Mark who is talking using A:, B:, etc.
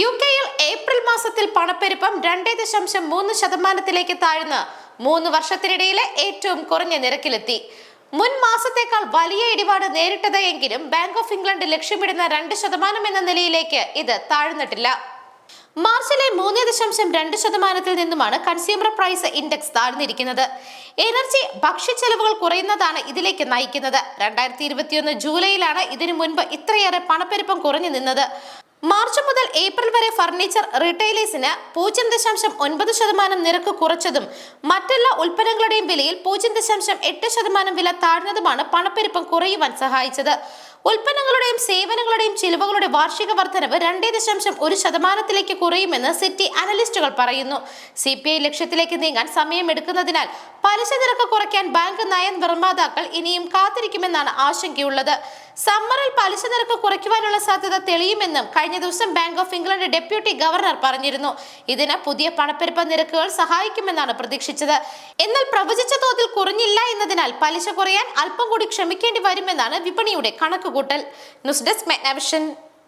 A: U കെയിൽ April മാസത്തിൽ പണപ്പെരുപ്പം രണ്ടേ ദശാംശം മൂന്ന് ശതമാനത്തിലേക്ക് താഴ്ന്ന് മൂന്ന് വർഷത്തിനിടയിലെ ഏറ്റവും കുറഞ്ഞ നിരക്കിലെത്തി. മുൻ മാസത്തേക്കാൾ വലിയ ഇടിപാട് നേരിട്ടത് എങ്കിലും ബാങ്ക് ഓഫ് ഇംഗ്ലണ്ട് ലക്ഷ്യമിടുന്ന രണ്ട് ശതമാനം എന്ന നിലയിലേക്ക് ഇത് താഴ്ന്നിട്ടില്ല. മാർച്ചിലെ മൂന്ന് ദശാംശം രണ്ട് ശതമാനത്തിൽ നിന്നുമാണ് കൺസ്യൂമർ പ്രൈസ് ഇൻഡെക്സ് താഴ്ന്നിരിക്കുന്നത്. എനർജി ഭക്ഷ്യച്ചെലവുകൾ കുറയുന്നതാണ് ഇതിലേക്ക് നയിക്കുന്നത്. രണ്ടായിരത്തി ഇരുപത്തിയൊന്ന് ജൂലൈയിലാണ് ഇതിനു മുൻപ് ഇത്രയേറെ പണപ്പെരുപ്പം കുറഞ്ഞു നിന്നത്. മാർച്ച് മുതൽ ഏപ്രിൽ വരെ ഫർണിച്ചർ റീറ്റെയിലേഴ്സിന് പൂജ്യം ദശാംശം ഒൻപത് ശതമാനം നിരക്ക് കുറച്ചതും മറ്റെല്ലാ ഉൽപ്പന്നങ്ങളുടെയും വിലയിൽ പൂജ്യം ദശാംശം എട്ട് ശതമാനം വില താഴ്ന്നതുമാണ് പണപ്പെരുപ്പം കുറയുവാൻ സഹായിച്ചത്. ഉൽപ്പന്നങ്ങളുടെയും സേവനങ്ങളുടെയും ചിലവുകളുടെ വാർഷിക വർധനവ് രണ്ടേ ദശാംശം ഒരു ശതമാനത്തിലേക്ക് കുറയുമെന്ന് സിറ്റി അനലിസ്റ്റുകൾ പറയുന്നു. സി പി ഐ ലക്ഷ്യത്തിലേക്ക് നീങ്ങാൻ സമയമെടുക്കുന്നതിനാൽ പലിശ നിരക്ക് കുറയ്ക്കാൻ ബാങ്ക് നയ നിർമ്മാതാക്കൾ ഇനിയും കാത്തിരിക്കുമെന്നാണ് ആശങ്കയുള്ളത്. സമ്മറിൽ പലിശ നിരക്ക് കുറയ്ക്കുവാനുള്ള സാധ്യത തെളിയുമെന്നും കഴിഞ്ഞ ദിവസം Bank of England deputy governor പറഞ്ഞിരുന്നു. ഇതിന് പുതിയ പണപ്പെരുപ്പ നിരക്കുകൾ സഹായിക്കുമെന്നാണ് പ്രതീക്ഷിച്ചത്. എന്നാൽ പ്രവചിച്ച തോതിൽ കുറഞ്ഞില്ല എന്നതിനാൽ പലിശ കുറയാൻ അല്പം കൂടി ക്ഷമിക്കേണ്ടി വരുമെന്നാണ് വിപണിയുടെ കണക്കുകൂട്ടൽ ന്യൂസ് ഡെസ്ക് മെഗ്നാവിഷൻ